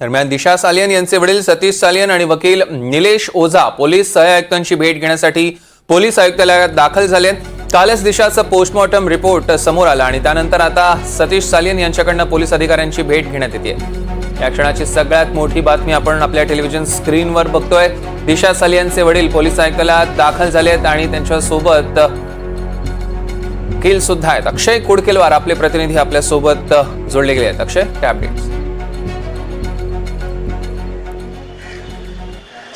दरम्यान दिशा सालियन यांचे वडील सतीश सालियन आणि वकील निलेश ओझा पोलीस सहआयुक्तांची भेट घेण्यासाठी पोलीस आयुक्तालयात दाखल झाले कालच दिशाचं पोस्टमॉर्टम रिपोर्ट समोर आला आणि त्यानंतर आता सतीश सालियन यांच्याकडनं पोलीस अधिकाऱ्यांची भेट घेण्यात येते. या क्षणाची सगळ्यात मोठी बातमी आपण आपल्या टेलिव्हिजन स्क्रीनवर बघतोय. दिशा सालियनचे वडील पोलीस आयुक्तालयात दाखल झालेत आणि त्यांच्यासोबत वकील सुद्धा आहेत. अक्षय कुडकेलवार आपले प्रतिनिधी आपल्यासोबत जोडले गेले आहेत. अक्षय काय अपडेट्स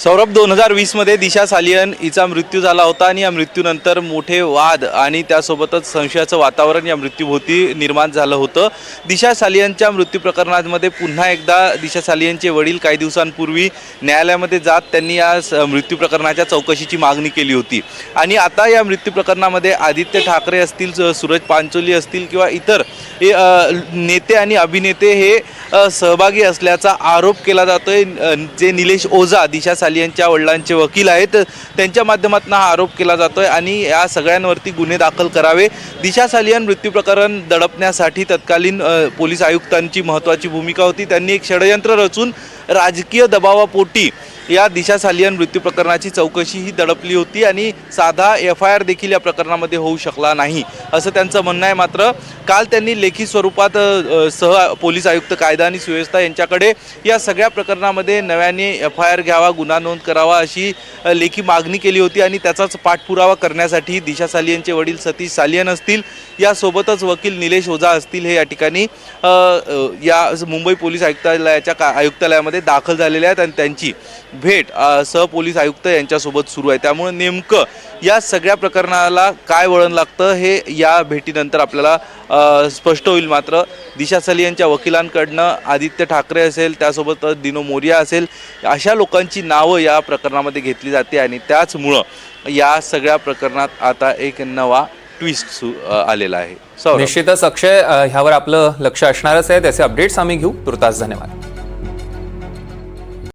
सौरभ दोन हजार वीसमध्ये दिशा सालियन हिचा मृत्यू झाला होता आणि या मृत्यूनंतर मोठे वाद आणि त्यासोबतच संशयाचं वातावरण या मृत्यूभोवती निर्माण झालं होतं. दिशा सालियनच्या मृत्यू प्रकरणामध्ये पुन्हा एकदा दिशा सालियनचे वडील काही दिवसांपूर्वी न्यायालयामध्ये जात त्यांनी या स- मृत्यू प्रकरणाच्या चौकशीची मागणी केली होती. आणि आता या मृत्यू प्रकरणामध्ये आदित्य ठाकरे असतील स- सूरज पांचोली असतील किंवा इतर नेते आणि अभिनेते हे सहभागी असल्याचा आरोप केला जातोय. आहे जे निलेश ओझा दिशा सालियनच्या वडिलांचे वकील आहेत त्यांच्या माध्यमातून हा आरोप केला जातोय आणि या सगळ्यांवरती गुन्हे दाखल करावे. दिशा सालियन मृत्यू प्रकरण दडपण्यासाठी तत्कालीन पोलीस आयुक्तांची महत्त्वाची भूमिका होती. त्यांनी एक षडयंत्र रचून राजकीय दबावापोटी या दिशा सालियन मृत्यू प्रकरणाची चौकशी ही दडपली होती आणि साधा एफ आय आर देखील या प्रकरणामध्ये होऊ शकला नाही असं त्यांचं म्हणणं आहे. मात्र काल त्यांनी लेखी स्वरूपात सह पोलीस आयुक्त कायदा आणि सुव्यवस्था यांच्याकडे या सगळ्या प्रकरणामध्ये नव्याने एफ आय आर घ्यावा गुन्हा नोंद करावा अशी लेखी मागणी केली होती आणि त्याचाच पाठपुरावा करण्यासाठी दिशा सालियनचे वडील सतीश सालियन असतील यासोबतच वकील निलेश ओझा असतील हे या ठिकाणी या मुंबई पोलीस आयुक्तालयाच्या का आयुक्तालयामध्ये दाखल झालेले आहेत आणि त्यांची भेट सहपोलीस आयुक्त यांच्यासोबत सुरू आहे. त्यामुळे नेमकं या सगळ्या प्रकरणाला काय वळण लागतं हे या भेटीनंतर आपल्याला स्पष्ट होईल. मात्र दिशा सली यांच्या वकिलांकडनं आदित्य ठाकरे असेल त्यासोबत दिनो मोरिया असेल अशा लोकांची नावं या प्रकरणामध्ये घेतली जाते आणि त्याचमुळं या सगळ्या प्रकरणात आता एक नवा ट्विस्ट सु आलेला आहे. निश्चितच अक्षय ह्यावर आपलं लक्ष असणारच आहे. त्याचे अपडेट्स आम्ही घेऊ. तुर्तास धन्यवाद.